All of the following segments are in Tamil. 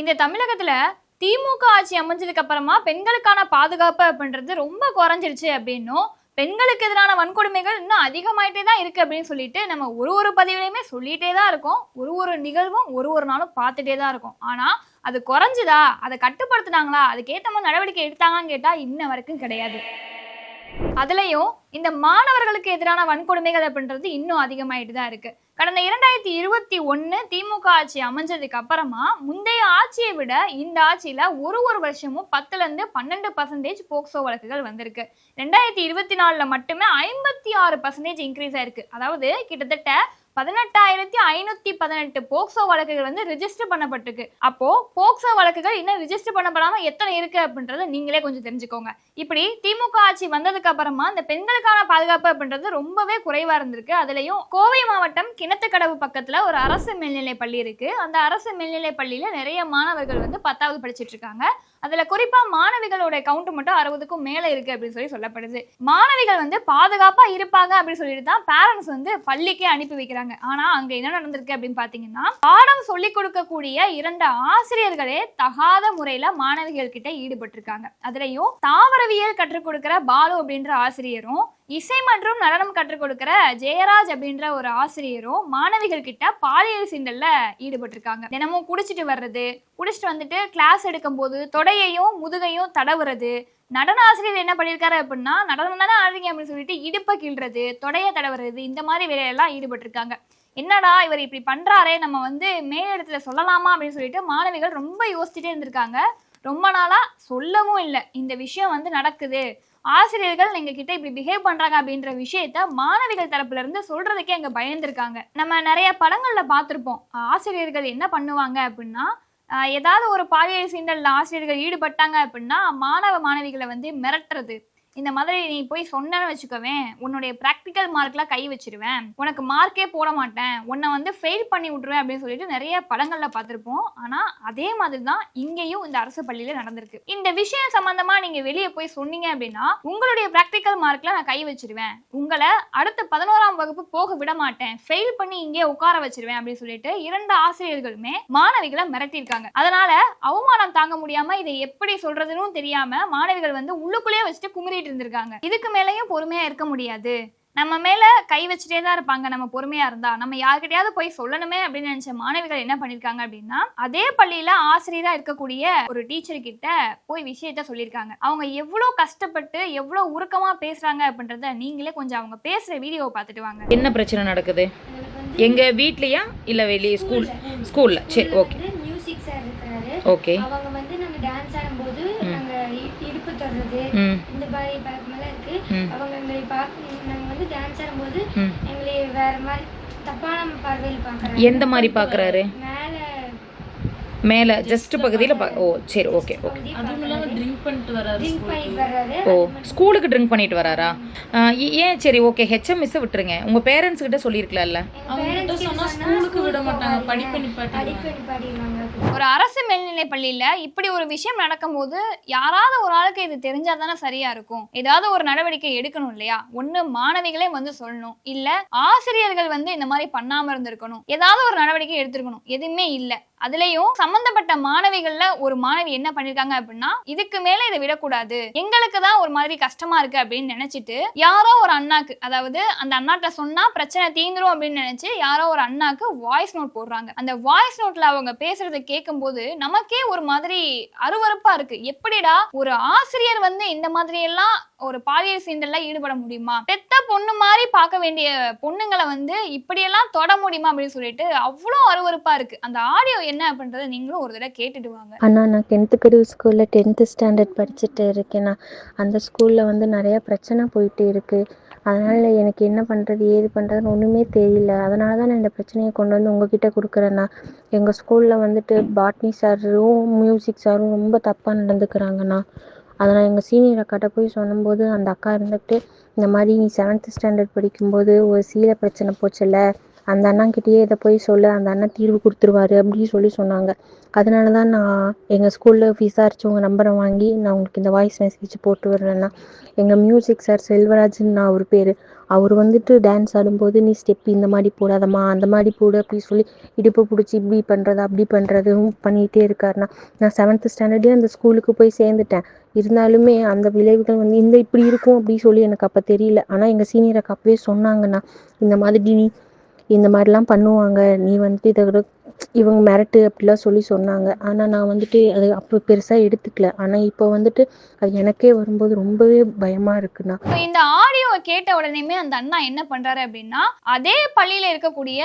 இந்த தமிழகத்துல திமுக ஆட்சி அமைஞ்சதுக்கு அப்புறமா பெண்களுக்கான பாதுகாப்பு அப்படின்றது ரொம்ப குறைஞ்சிருச்சு அப்படின்னும் பெண்களுக்கு எதிரான வன்கொடுமைகள் இன்னும் அதிகமாயிட்டே தான் இருக்கு அப்படின்னு சொல்லிட்டு நம்ம ஒரு ஒரு பதிவுலையுமே சொல்லிட்டே தான் இருக்கோம். ஒரு ஒரு நிகழ்வும் ஒரு ஒரு நாளும் பார்த்துட்டே தான் இருக்கும். ஆனா அது குறைஞ்சுதா? அதை கட்டுப்படுத்துனாங்களா? அதுக்கேற்ற மாதிரி நடவடிக்கை எடுத்தாங்கன்னு கேட்டா இன்ன வரைக்கும் கிடையாது. அதுலயும் இந்த மாணவர்களுக்கு எதிரான வன்கொடுமைகள் அப்படின்றது இன்னும் அதிகமாயிட்டு தான் இருக்கு. கடந்த இரண்டாயிரத்தி இருபத்தி ஒன்னு திமுக ஆட்சி அமைஞ்சதுக்கு அப்புறமா முந்தைய ஆட்சியை விட இந்த ஆட்சியில ஒரு ஒரு வருஷமும் பத்துல இருந்து பன்னெண்டு பர்சன்டேஜ் போக்சோ வழக்குகள் வந்திருக்கு. ரெண்டாயிரத்தி இருபத்தி நாலுல மட்டுமே ஐம்பத்தி ஆறு பர்சன்டேஜ் இன்க்ரீஸ் ஆயிருக்கு. அதாவது கிட்டத்தட்ட பதினெட்டாயிரத்தி ஐநூத்தி பதினெட்டு போக்சோ வழக்குகள் வந்து ரிஜிஸ்டர் பண்ணப்பட்டிருக்கு. அப்போ போக்சோ வழக்குகள் இன்னும் ரிஜிஸ்டர் பண்ணப்படாம எத்தனை இருக்கு அப்படின்றத நீங்களே கொஞ்சம் தெரிஞ்சுக்கோங்க. இப்படி திமுக ஆட்சி வந்ததுக்கு அப்புறமா இந்த பெண்களுக்கான பாதுகாப்பு அப்படின்றது ரொம்பவே குறைவா இருந்திருக்கு. அதுலயும் கோவை மாவட்டம் கிணத்துக்கடவு பக்கத்துல ஒரு அரசு மேல்நிலை பள்ளி இருக்கு. அந்த அரசு மேல்நிலை பள்ளியில நிறைய மாணவர்கள் வந்து பத்தாவது படிச்சிட்டு இருக்காங்க. அதுல குறிப்பா மாணவிகளோட கவுண்ட் மட்டும் அறுபதுக்கும் மேல இருக்கு அப்படின்னு சொல்லி சொல்லப்படுது. மாணவிகள் வந்து பாதுகாப்பா இருப்பாங்க அப்படின்னு சொல்லிட்டு தான் பேரண்ட்ஸ் வந்து பள்ளிக்கே அனுப்பி வைக்கிறாங்க. ஆனா அங்க என்ன நடந்திருக்கு அப்படின்னு பாத்தீங்கன்னா பாடம் சொல்லிக் கொடுக்கக்கூடிய இரண்டு ஆசிரியர்களே தகாத முறையில மாணவிகள் கிட்ட ஈடுபட்டிருக்காங்க. அதுலயும் தாவரவியல் கற்றுக் கொடுக்கிற பாலு அப்படின்ற ஆசிரியரும் இசை மற்றும் நடனம் கற்றுக் கொடுக்கிற ஜெயராஜ் அப்படின்ற ஒரு ஆசிரியரும் மாணவிகள் கிட்ட பாலியல் சீண்டல்ல ஈடுபட்டிருக்காங்க. தினமும் குடிச்சிட்டு வர்றது குடிச்சிட்டு வந்துட்டு கிளாஸ் எடுக்கும் போது தொடையையும் முதுகையும் தடவுறது நடன ஆசிரியர் என்ன பண்ணியிருக்காரு அப்படின்னா நடனம் தானே ஆடுறீங்க அப்படின்னு சொல்லிட்டு இடுப்பை கிள்றது தொடைய தடவுறது இந்த மாதிரி வேலையெல்லாம் ஈடுபட்டிருக்காங்க. என்னடா இவர் இப்படி பண்றாரே நம்ம வந்து மேலிடத்துல சொல்லலாமா அப்படின்னு சொல்லிட்டு மாணவிகள் ரொம்ப யோசிச்சுட்டே இருந்திருக்காங்க. ரொம்ப நாளா சொல்லவும் இல்லை. இந்த விஷயம் வந்து நடக்குது. ஆசிரியர்கள் எங்க கிட்ட இப்படி பிஹேவ் பண்றாங்க அப்படின்ற விஷயத்த மாணவிகள் தரப்புல இருந்து சொல்றதுக்கே அங்க பயந்துருக்காங்க. நம்ம நிறைய படங்கள்ல பார்த்துருப்போம். ஆசிரியர்கள் என்ன பண்ணுவாங்க அப்படின்னா ஏதாவது ஒரு பாலியல் சீண்டல் ஆசிரியர்கள் ஈடுபட்டாங்க அப்படின்னா மாணவ மாணவிகளை வந்து மிரட்டுறது. இந்த மாதிரி நீ போய் சொன்னேன்னு வச்சுக்கவேன் உன்னுடைய ப்ராக்டிக்கல் மார்க்லாம் கை வச்சிருவேன். உனக்கு மார்க்கே போட மாட்டேன். உன்னை வந்து ஃபெயில் பண்ணி விட்டுருவேன் அப்படின்னு சொல்லிட்டு நிறைய படங்கள்ல பார்த்துருப்போம். ஆனால் அதே மாதிரி தான் இங்கேயும் இந்த அரசு பள்ளியில நடந்திருக்கு. இந்த விஷயம் சம்பந்தமா நீங்க வெளியே போய் சொன்னீங்க அப்படின்னா உங்களுடைய ப்ராக்டிக்கல் மார்க்லாம் நான் கை வச்சிருவேன். உங்களை அடுத்த பதினோராம் வகுப்பு போக விட மாட்டேன். ஃபெயில் பண்ணி இங்கே உட்கார வச்சிருவேன் அப்படின்னு சொல்லிட்டு இரண்டு ஆசிரியர்களுமே மாணவிகளை மிரட்டியிருக்காங்க. அதனால அவமானம் தாங்க முடியாம இதை எப்படி சொல்றதுன்னு தெரியாம மாணவிகள் வந்து உள்ளுக்குள்ளேயே வச்சுட்டு குமுறிட்டு இருந்திருக்காங்க. இதுக்கு மேலேயும் பொறுமையா இருக்க முடியாது. நம்ம மேல கை வச்சுட்டே தான் இருப்பாங்க. நம்ம பொறுமையா இருந்தா. நம்ம யார்கிட்டயாவது போய் சொல்லணுமே அப்படின்னு நினைச்ச மாணவிகள் என்ன பண்ணிருக்காங்க அப்படின்னா அதே பள்ளியில ஆசிரியரா இருக்கக்கூடிய ஒரு டீச்சர் கிட்ட போய் விஷயத்த சொல்லியிருக்காங்க அவங்க எவ்வளவு கஷ்டப்பட்டு எவ்வளவு உருக்கமா பேசுறாங்க அப்படின்றத நீங்களே கொஞ்சம் அவங்க பேசுற வீடியோவை பார்த்துட்டு வாங்க. என்ன பிரச்சனை நடக்குது? எங்க வீட்லயா? இல்ல வெளியே? ஸ்கூல் ஸ்கூல்ல. சரி ஓகே. மியூசிக் சார் ஓகே அவங்க வந்து நாங்க டான்ஸ் ஆடும்போது நாங்க இ- இடுப்பு தொடுறது ம் இந்த மாதிரி பழக்கமெல்லாம் இருக்கு ம். அவங்க எங்களை பார்க்க நாங்க வந்து ம். எங்களை வேற மாதிரி தப்பான பார்வையில் பார்க்கறாங்க. எந்த மாதிரி பார்க்கறாரு? மேல மேல ஜஸ்ட் பகுதியில பா ஓ சரி ஓகே ஓகே. ட்ரிங்க் பண்ணிட்டு வராரு ட்ரிங்க் பண்ணிட்டு வர்றாரு ஓ ஸ்கூலுக்கு ட்ரிங்க் பண்ணிட்டு வராரா? ஏன் சரி ஓகே ஹெச்எம் மிஸ் விட்டுருங்க. உங்க பேரண்ட்ஸ் கிட்ட சொல்லியிருக்கலாம்ல அவங்க கிட்ட சொன்னா ஸ்கூலுக்கு விட மாட்டாங்க படிப்பு நிப்பாட்டிடுவாங்க. ஒரு அரசு மேல்நிலை பள்ளியில இப்படி ஒரு விஷயம் நடக்கும்போது யாராவது ஒரு ஆளுக்கு இது தெரிஞ்சா தானே சரியா இருக்கும். ஏதாவது ஒரு நடவடிக்கை எடுக்கணும் இல்லையா? ஒண்ணு மாணவிகளே வந்து சொல்லணும். இல்ல ஆசிரியர்கள் வந்து இந்த மாதிரி பண்ணாம இருந்திருக்கணும். ஏதாவது ஒரு நடவடிக்கை எடுத்திருக்கணும். எதுவுமே இல்ல. அதுலயும் சம்பந்தப்பட்ட மாணவிகள்ல ஒரு மாணவி என்ன பண்ணிருக்காங்க அப்படின்னா இதுக்கு மேல இதை விடக்கூடாது. எங்களுக்கு தான் ஒரு மாதிரி கஷ்டமா இருக்கு அப்படின்னு நினைச்சிட்டு யாரோ ஒரு அண்ணாக்கு அதாவது அந்த அண்ணாட்ட சொன்னா பிரச்சனை தீந்துரும் அப்படின்னு நினைச்சு யாரோ ஒரு அண்ணாக்கு வாய்ஸ் நோட் போடுறாங்க. அந்த வாய்ஸ் நோட்ல அவங்க பேசுறதை கேட்கும்போது நமக்கே ஒரு மாதிரி அருவறுப்பா இருக்கு. எப்படிடா ஒரு ஆசிரியர் வந்து இந்த மாதிரி எல்லாம் ஒரு பாலியல் சீண்டல்ல ஈடுபட முடியுமா? பெத்த பொண்ணு மாதிரி பார்க்க வேண்டிய பொண்ணுங்களை வந்து இப்படியெல்லாம் தொட முடியுமா அப்படின்னு சொல்லிட்டு அவ்வளோ அருவறுப்பா இருக்கு. அந்த ஆடியோ என்ன அப்படின்றத நீங்களும் ஒரு தடவை கேட்டுட்டு வாங்க. அண்ணா நான் டென்த்து ஸ்கூலில் டென்த்து ஸ்டாண்டர்ட் படிச்சுட்டு இருக்கேண்ணா அந்த ஸ்கூலில் வந்து நிறையா பிரச்சனை போயிட்டு இருக்குது அதனால் எனக்கு என்ன பண்ணுறது ஏது பண்ணுறதுன்னு ஒன்றுமே தெரியல. அதனால தான் நான் இந்த பிரச்சனையை கொண்டு வந்து உங்ககிட்ட கொடுக்குறேண்ணா எங்கள் ஸ்கூலில் வந்துட்டு பாட்னி சாரும் மியூசிக் சாரும் ரொம்ப தப்பாக நடந்துக்கிறாங்கண்ணா அதை நான் எங்கள் சீனியர் அக்காட்ட போய் சொன்னும்போது அந்த அக்கா இருந்துக்கிட்டு இந்த மாதிரி நீ செவன்த்து ஸ்டாண்டர்ட் படிக்கும்போது ஒரு சீல பிரச்சனை போச்சுல்ல? அந்த அண்ணாங்கிட்டயே இதை போய் சொல்லு அந்த அண்ணன் தீர்வு கொடுத்துருவாரு அப்படின்னு சொல்லி சொன்னாங்க. அதனால தான் நான் எங்கள் ஸ்கூலில் விசாரிச்சு உங்கள் நம்பரை வாங்கி நான் உங்களுக்கு இந்த வாய்ஸ் மெசேஜ் போட்டு விடுறேன்னா எங்கள் மியூசிக் சார் செல்வராஜன் நான் அவர் பேர். அவர் வந்துட்டு டான்ஸ் ஆடும்போது நீ ஸ்டெப் இந்த மாதிரி போடாதம்மா அந்த மாதிரி போடு அப்படின்னு சொல்லி இடுப்பு பிடிச்சி இப்படி பண்ணுறது அப்படி பண்ணுறதும் பண்ணிகிட்டே இருக்காருண்ணா நான் செவன்த் ஸ்டாண்டர்டே அந்த ஸ்கூலுக்கு போய் சேர்ந்துட்டேன். இருந்தாலுமே அந்த விளைவுகள் வந்து இந்த இப்படி இருக்கும் அப்படின்னு சொல்லி எனக்கு அப்போ தெரியல. ஆனால் எங்கள் சீனியர் அக்கா அப்பவே சொன்னாங்கண்ணா இந்த மாதிரி நீ இந்த மாதிரிலாம் பண்ணுவாங்க. நீ வந்துட்டு இதை விட இவங்க மிரட்டு அப்படிலாம் சொல்லி சொன்னாங்க. ஆனால் நான் வந்துட்டு அது அப்போ பெருசாக எடுத்துக்கல. ஆனால் இப்போ வந்துட்டு அது எனக்கே வரும்போது ரொம்பவே பயமாக இருக்குண்ணா. இப்போ இந்த ஆடியோவை கேட்ட உடனேமே அந்த அண்ணா என்ன பண்ணுறாரு அப்படின்னா அதே பள்ளியில் இருக்கக்கூடிய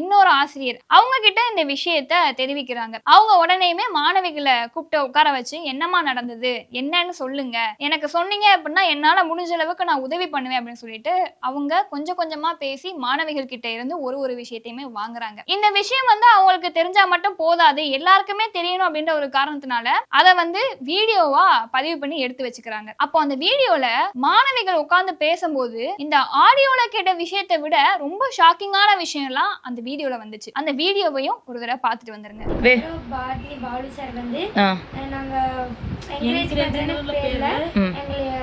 இன்னொரு ஆசிரியர் அவங்க கிட்ட இந்த விஷயத்த தெரிவிக்கிறாங்க. அவங்க உடனேயுமே மாணவிகளை கூப்பிட்டு உட்கார வச்சு என்னம்மா நடந்தது? என்னன்னு சொல்லுங்க. எனக்கு சொன்னீங்க அப்படின்னா என்னால் முடிஞ்ச அளவுக்கு நான் உதவி பண்ணுவேன் அப்படின்னு சொல்லிட்டு அவங்க கொஞ்சம் கொஞ்சமாக பேசி மாணவிகள் கிட்ட இருந்து ஒரு ஒரு விஷயத்தையுமே வாங்குறாங்க. இந்த விஷயம் வந்து அவங்களுக்கு தெரிஞ்சா மட்டும் போதாது எல்லாருக்குமே தெரியணும் அப்படின்ற ஒரு காரணத்தினால அதை வந்து வீடியோவா பதிவு பண்ணி எடுத்து வச்சுக்கிறாங்க. அப்போ அந்த வீடியோல மாணவிகள் உட்கார்ந்து பேசும்போது இந்த ஆடியோல கேட்ட விஷயத்தை விட ரொம்ப ஷாக்கிங்கான விஷயம்லாம் அந்த வீடியோல வந்துச்சு. அந்த வீடியோவையும் ஒரு தடவை பார்த்துட்டு வந்துருங்க. பாரதி பாலு சார் வந்து நாங்க என்கரேஜ்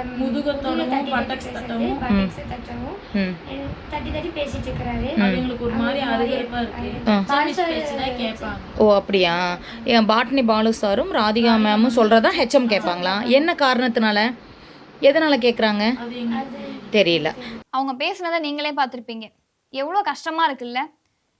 முதுக தடவும், buttocks தட்டவும். தட்டவும். ம். என் தட்டி தட்டி பேசிட்டு இருக்கிறாரு அவங்களுக்கு ஒரு மாதிரி அருகருப்பா இருக்கு. ஆ. பாலு சார் பேச்சுனா கேட்பாங்க. ஓ அப்படியா? என் பாட்னி பாலு சாரும் ராதிகா மேமும் சொல்கிறதா ஹெச்எம் கேட்பாங்களா? என்ன காரணத்தினால? எதனால் கேட்குறாங்க தெரியல. அவங்க பேசுனதை நீங்களே பார்த்துருப்பீங்க. எவ்வளோ கஷ்டமா இருக்குல்ல?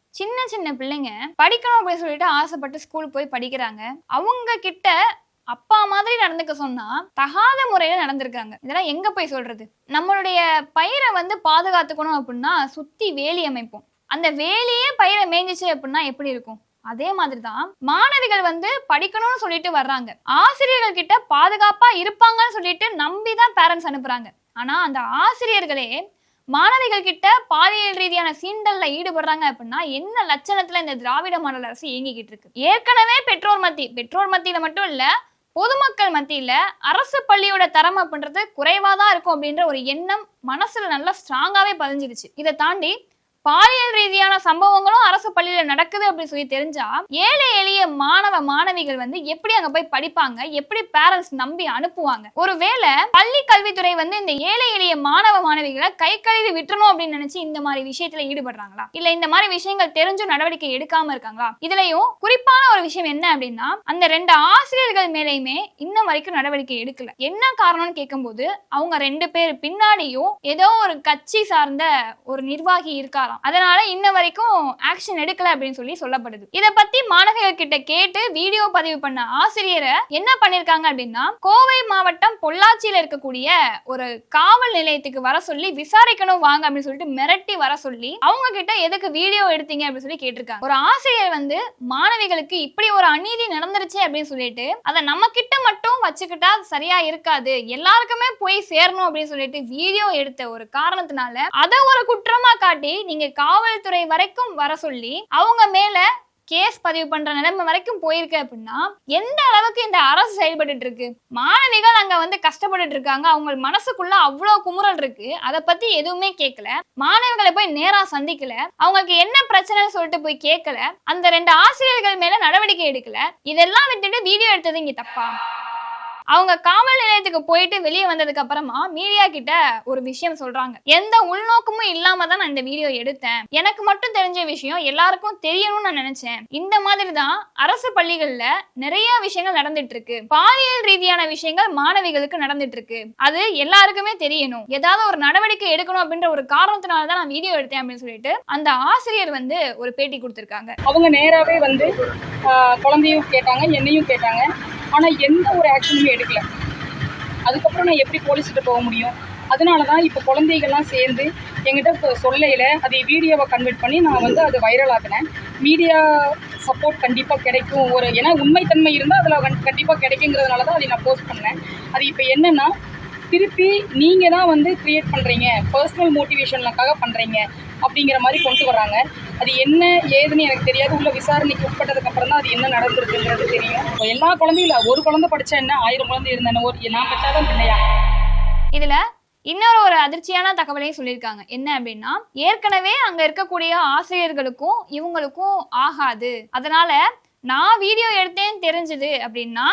சின்ன சின்ன பிள்ளைங்க படிக்கணும் அப்படின்னு சொல்லிட்டு ஆசைப்பட்டு ஸ்கூல் போய் படிக்கிறாங்க. அவங்க கிட்ட அப்பா மாதிரி நடந்துக்க சொன்னா தகாத முறையில நடந்திருக்காங்க. இதெல்லாம் எங்க போய் சொல்றது? நம்மளுடைய பயிரை வந்து பாதுகாத்துக்கணும் அப்படின்னா சுத்தி வேலி அமைப்போம். அந்த வேலியே பயிரை மேய்ஞ்சிச்சு அப்படின்னா எப்படி இருக்கும்? அதே மாதிரி தான் மாணவிகள் வந்து படிக்கணும்னு சொல்லிட்டு வர்றாங்க. ஆசிரியர்கள் கிட்ட பாதுகாப்பா இருப்பாங்கன்னு சொல்லிட்டு நம்பி தான் பேரண்ட்ஸ் அனுப்புறாங்க. ஆனா அந்த ஆசிரியர்களே மாணவிகள் கிட்ட பாலியல் ரீதியான சீண்டல்ல ஈடுபடுறாங்க அப்படின்னா என்ன லட்சணத்துல இந்த திராவிட மாடல் அரசு இயங்கிக்கிட்டு இருக்கு? ஏற்கனவே பெற்றோர் மத்தி பெற்றோர் மத்தியில மட்டும் இல்ல பொதுமக்கள் மத்தியில அரசு பள்ளியோட தரம் அப்படின்றது குறைவா தான் இருக்கும் அப்படின்ற ஒரு எண்ணம் மனசுல நல்லா ஸ்ட்ராங்காவே பதிஞ்சிருச்சு. இதை தாண்டி பாலியல் ரீதியான சம்பவங்களும் அரசு பள்ளியில நடக்குது அப்படின்னு சொல்லி தெரிஞ்சா ஏழை எளிய மாணவ மாணவிகள் வந்து எப்படி அங்க போய் படிப்பாங்க? எப்படி பேரண்ட்ஸ் நம்பி அனுப்புவாங்க? ஒருவேளை பள்ளி கல்வித்துறை வந்து இந்த ஏழை எளிய மாணவ மாணவிகளை கை கழுவி விட்டுறணும் அப்படின்னு நினைச்சு இந்த மாதிரி விஷயத்துல ஈடுபடுறாங்களா? இல்ல இந்த மாதிரி விஷயங்கள் தெரிஞ்சும் நடவடிக்கை எடுக்காம இருக்காங்களா? இதுலயும் குறிப்பான ஒரு விஷயம் என்ன அப்படின்னா அந்த ரெண்டு ஆசிரியர்கள் மேலேயுமே இன்னும் வரைக்கும் நடவடிக்கை எடுக்கல. என்ன காரணம்னு கேட்கும்போது அவங்க ரெண்டு பேர் பின்னாடியும் ஏதோ ஒரு கட்சி சார்ந்த ஒரு நிர்வாகி இருக்காராம் அதனால இன்ன வரைக்கும் ஆக்ஷன் எடுக்கல அப்படின்னு சொல்லி சொல்லப்படுது. இதை பத்தி மாணவிகள் கிட்ட கேட்டு வீடியோ பதிவு பண்ண ஆசிரியரை என்ன பண்ணிருக்காங்க அப்படின்னா கோவை மாவட்டம் பொள்ளாச்சியில இருக்கக்கூடிய ஒரு காவல் நிலையத்துக்கு வர சொல்லி விசாரிக்கணும் வாங்க அப்படின்னு சொல்லிட்டு மிரட்டி வர சொல்லி அவங்க கிட்ட எதுக்கு வீடியோ எடுத்தீங்க அப்படின்னு சொல்லி கேட்டிருக்காங்க. ஒரு ஆசிரியர் வந்து மாணவிகளுக்கு இப்படி ஒரு அநீதி நடந்துருச்சு அப்படின்னு சொல்லிட்டு அதை நம்ம கிட்ட மட்டும் வச்சுக்கிட்டா அது சரியா இருக்காது. எல்லாருக்குமே போய் சேரணும் அப்படின்னு சொல்லிட்டு வீடியோ எடுத்த ஒரு காரணத்தினால அதை ஒரு குற்றமா காட்டி நீங்க காவல்துறை வரைக்கும் வர சொல்லி அவங்க மேல கேஸ் பதிவு பண்ற நிலைமை வரைக்கும் போயிருக்கு அப்படின்னா எந்த அளவுக்கு இந்த அரசு செயல்பட்டு இருக்கு? மாணவிகள் அங்க வந்து கஷ்டப்பட்டுட்டு இருக்காங்க. அவங்க மனசுக்குள்ள அவ்வளவு குமுறல் இருக்கு. அதை பத்தி எதுவுமே கேட்கல மாணவிகளை போய் நேரா சந்திக்கல. அவங்களுக்கு என்ன பிரச்சனைன்னு சொல்லிட்டு போய் கேட்கல அந்த ரெண்டு ஆசிரியர்கள் மேல நடவடிக்கை எடுக்கல. இதெல்லாம் விட்டுட்டு வீடியோ எடுத்தது இங்க தப்பா? அவங்க காவல் நிலையத்துக்கு போயிட்டு வெளியே வந்ததுக்கு அப்புறமா மீடியா கிட்ட ஒரு விஷயம் சொல்றாங்க. எந்த உள்நோக்கமும் இல்லாம தான் நான் இந்த வீடியோ எடுத்தேன். எனக்கு மட்டும் தெரிஞ்ச விஷயம் எல்லாருக்கும் தெரியணும்னு நான் நினைச்சேன். இந்த மாதிரி தான் அரசு பள்ளிகள்ல நிறைய விஷயங்கள் நடந்துட்டு இருக்கு. பாலியல் ரீதியான விஷயங்கள் மாணவிகளுக்கு நடந்துட்டு இருக்கு. அது எல்லாருக்குமே தெரியணும். ஏதாவது ஒரு நடவடிக்கை எடுக்கணும் அப்படின்ற ஒரு காரணத்தினால தான் நான் வீடியோ எடுத்தேன் அப்படின்னு சொல்லிட்டு அந்த ஆசிரியர் வந்து ஒரு பேட்டி கொடுத்திருக்காங்க. அவங்க நேராகவே வந்து குழந்தையும் கேட்டாங்க என்னையும் கேட்டாங்க. ஆனால் எந்த ஒரு ஆக்ஷனுமே எடுக்கல. அதுக்கப்புறம் நான் எப்படி போலீஸ்கிட்ட போக முடியும்? அதனால தான் இப்போ குழந்தைகள்லாம் சேர்ந்து எங்கிட்ட இப்போ சொல்லையில் அதை வீடியோவை கன்வெர்ட் பண்ணி நான் வந்து அதை வைரல் ஆகினேன் மீடியா சப்போர்ட் கண்டிப்பாக கிடைக்கும். ஒரு ஏன்னா உண்மைத்தன்மை இருந்தால் அதில் கண்டிப்பாக கிடைக்குங்கிறதுனால தான் அதை நான் போஸ்ட் பண்ணேன். அது இப்போ என்னென்னா திருப்பி நீங்கள் தான் வந்து க்ரியேட் பண்ணுறீங்க பர்சனல் மோட்டிவேஷனுக்காக பண்ணுறீங்க அப்படிங்கிற மாதிரி கொண்டு வராங்க அது என்ன ஏதுன்னு எனக்கு தெரியாது. உள்ள விசாரணைக்கு உட்பட்டதுக்கு அப்புறம் தான் அது என்ன நடந்திருக்குங்கிறது தெரியும். இப்போ எல்லா குழந்தையும் இல்லை ஒரு குழந்தை படித்தா என்ன? ஆயிரம் குழந்தை இருந்தா ஒரு நான் பெற்றாதான் பிள்ளையா? இதுல இன்னொரு ஒரு அதிர்ச்சியான தகவலையும் சொல்லியிருக்காங்க. என்ன அப்படின்னா ஏற்கனவே அங்க இருக்கக்கூடிய ஆசிரியர்களுக்கும் இவங்களுக்கும் ஆகாது. அதனால நான் வீடியோ எடுத்தேன்னு தெரிஞ்சது அப்படின்னா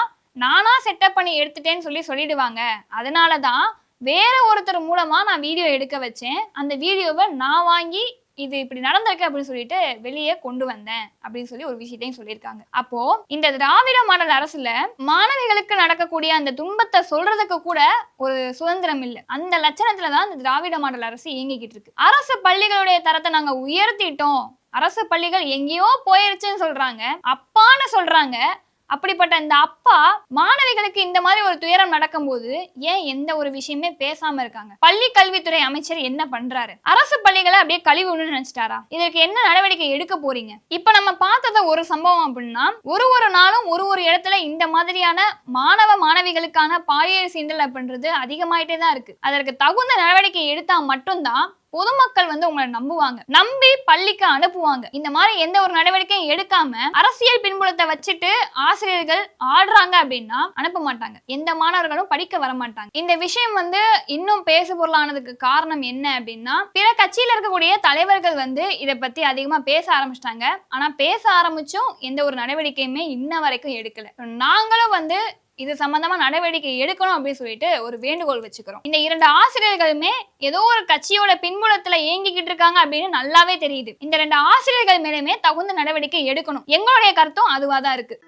நானா செட்டப் பண்ணி எடுத்துட்டேன்னு சொல்லி சொல்லிடுவாங்க. அதனால தான் வேற ஒருத்தர் மூலமா நான் வீடியோ எடுக்க வச்சேன். அந்த வீடியோவை நான் வாங்கி இது இப்படி நடந்திருக்கு அப்படின்னு சொல்லிட்டு வெளியே கொண்டு வந்தேன் அப்படின்னு சொல்லி ஒரு விஷயத்தையும் சொல்லியிருக்காங்க. அப்போ இந்த திராவிட மாடல் அரசுல மாணவிகளுக்கு நடக்கக்கூடிய அந்த துன்பத்தை சொல்றதுக்கு கூட ஒரு சுதந்திரம் இல்லை. அந்த லட்சணத்துல தான் இந்த திராவிட மாடல் அரசு இயங்கிக்கிட்டு இருக்கு. அரசு பள்ளிகளுடைய தரத்தை நாங்க உயர்த்திட்டோம். அரசு பள்ளிகள் எங்கேயோ போயிருச்சுன்னு சொல்றாங்க. அப்பான்னு சொல்றாங்க. அப்படிப்பட்ட இந்த அப்பா மாணவிகளுக்கு இந்த மாதிரி ஒரு துயரம் நடக்கும்போது ஏன் எந்த ஒரு விஷயமே பேசாம இருக்காங்க? பள்ளி கல்வித்துறை அமைச்சர் என்ன பண்றாரு? அரசு பள்ளிகளை அப்படியே கழிவுன்னு நினைச்சிட்டாரா? இதற்கு என்ன நடவடிக்கை எடுக்க போறீங்க? இப்ப நம்ம பார்த்தத ஒரு சம்பவம் அப்படின்னா ஒரு ஒரு நாளும் ஒரு ஒரு இடத்துல இந்த மாதிரியான மாணவ மாணவிகளுக்கான பாலியல் சீண்டல் அப்படின்றது அதிகமாயிட்டே தான் இருக்கு. அதற்கு தகுந்த நடவடிக்கை எடுத்தா மட்டும்தான் பொதுமக்கள் வந்து உங்களை நம்புவாங்க. நம்பி பள்ளிக்கு அனுப்புவாங்க. இந்த மாதிரி எந்த ஒரு நடவடிக்கையும் எடுக்காம அரசியல் பின்புலத்தை வச்சுட்டு ஆசிரியர்கள் ஆடுறாங்க அப்படின்னா அனுப்ப மாட்டாங்க. எந்த மாணவர்களும் படிக்க வர மாட்டாங்க. இந்த விஷயம் வந்து இன்னும் பேசு பொருளானதுக்கு காரணம் என்ன அப்படின்னா பிற கட்சியில இருக்கக்கூடிய தலைவர்கள் வந்து இதை பத்தி அதிகமா பேச ஆரம்பிச்சிட்டாங்க. ஆனா பேச ஆரம்பிச்சும் எந்த ஒரு நடவடிக்கையுமே இன்ன வரைக்கும் எடுக்கல. நாங்களும் வந்து இது சம்பந்தமா நடவடிக்கை எடுக்கணும் அப்படின்னு சொல்லிட்டு ஒரு வேண்டுகோள் வச்சுக்கிறோம். இந்த இரண்டு ஆசிரியர்களுமே ஏதோ ஒரு கட்சியோட பின்புலத்துல இயங்கிக்கிட்டு இருக்காங்க அப்படின்னு நல்லாவே தெரியுது. இந்த ரெண்டு ஆசிரியர்கள் மேலுமே தகுந்த நடவடிக்கை எடுக்கணும். எங்களுடைய கருத்தும் அதுவாதான் இருக்கு.